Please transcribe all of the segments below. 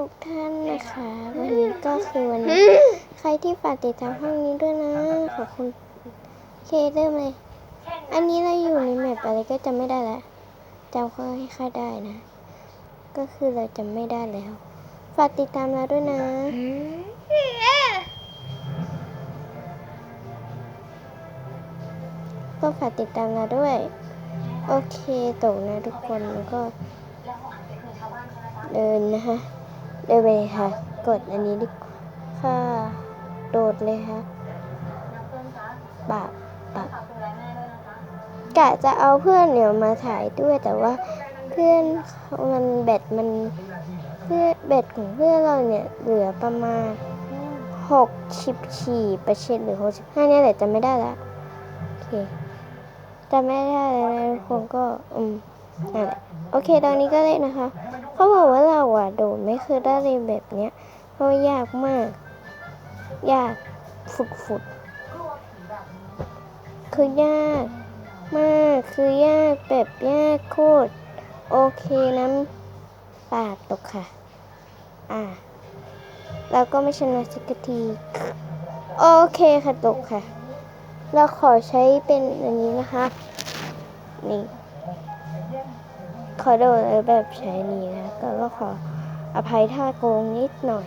ทุกท่านนะคะ วันนี้ก็คือวันนี้ใครที่ฝากติดตามห้องนี้ด้วยนะ ขอบคุณเคเริ่มเลย อันนี้เราอยู่ในแมปอะไรก็จำไม่ได้แล้วจำข้อให้ค่าได้นะ ก็คือเราจำไม่ได้แล้ว ฝากติดตามเราด้วยนะก็ฝากติดตามเราด้วย โอเคตกนะทุกคนแล้วก็เดินนะคะ เดินไปเลยค่ะ กดอันนี้ดีกว่าค่ะโดดเลยค่ะปะปะกะจะเอาเพื่อนเนี่ยมาถ่ายด้วยแต่ว่าเพื่อนมันแบตมันเพื่อนแบตของเพื่อนเราเนี่ยเหลือประมาณหกสิบสี่เปอร์เซ็นต์หรือหกสิบห้าเนี่ยแหละจำไม่ได้ละโอเคจำไม่ได้เลยนะทุกคนก็อืมนั่นแหละโอเคตอนนี้ก็เลยนะคะ เขาบอกว่าเราอะโดดไม่เคยได้เลยนแบบเนี้ยเพราะยากมาก ยากฝุดฝุดคือยากมากคือยากแบบยากโคตรโอเคน้ำปาดตกค่ะ อ่าเราก็ไม่ชนะสักที โอเคค่ะตกค่ะ เราขอใช้เป็นอันนี้นะคะ นี่ ขอโดดแบบใช้นี้นะก็ก็ขออภัยถ้าโกงนิดหน่อย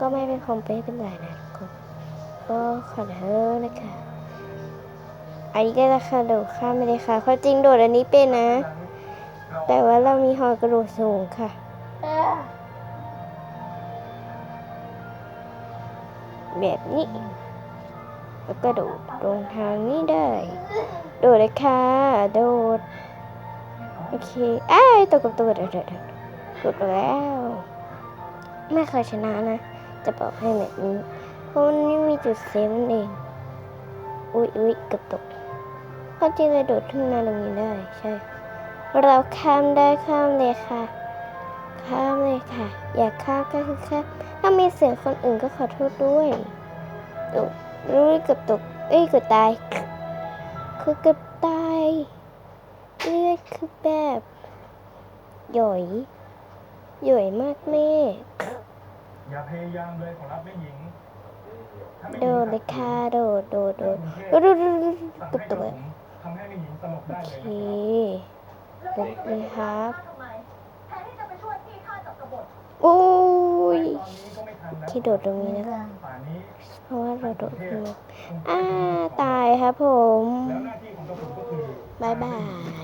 ก็ไม่เป็นคอมเป็นเป็นไรนะทุกคนก็ขอโทษนะคะอันนี้ก็ราคาโดดข้ามไปเลยค่ะความจริงโดดอันนี้เป็นนะ แต่ว่าเรามีหอกระโดดสูงค่ะแบบนี้แล้วก็โดดลงทางนี้ได้ โดดเลยค่ะ โดด โอเคเอ้ยตัวกับตัวเดี๋ยวเดี๋ยวเดี๋ยวกดแล้ว ไม่เคยชนะนะ จะบอกให้แบบนี้เพราะมันไม่มีจุดเซฟนั่นเอง อุ๊ยอุ๊ยกับตกก็จริงเลยโดดขึ้นมาตรงนี้ได้ใช่ เราข้ามได้ข้ามเลยค่ะ ข้ามเลยค่ะ อยากข้ามก็คือข้ามถ้ามีเสียงคนอื่นก็ขอโทษด้วยตกรู้ยกือบตกเอ้ยกือบตายคือกือบตาย เลือดคือแบบหย่อยหย่อยมากแม่ อย่าพยายามเลยขอรับแม่หญิงถ้าแม่หโดญิงดเลยค่ะโดดโดดโดดกรุงเทโดพดโดดโดดโดดสั่งกระให้ตุกกระเลยผมทำให้แม่หญิงสลบได้โอเลยเคนะครับโดดเลยครับทำไมแทนที่จะไปช่วยพี่ข้าจับกบฏโอ้ย ตอนนี้ก็ไม่ทันแล้วที่โดดตรงนี้นะคะป่านนี้เพราะว่าเราโดดขึ้นมาคงอ่าตายครับผม แล้วหน้าที่ของกระผมก็คือบายบาย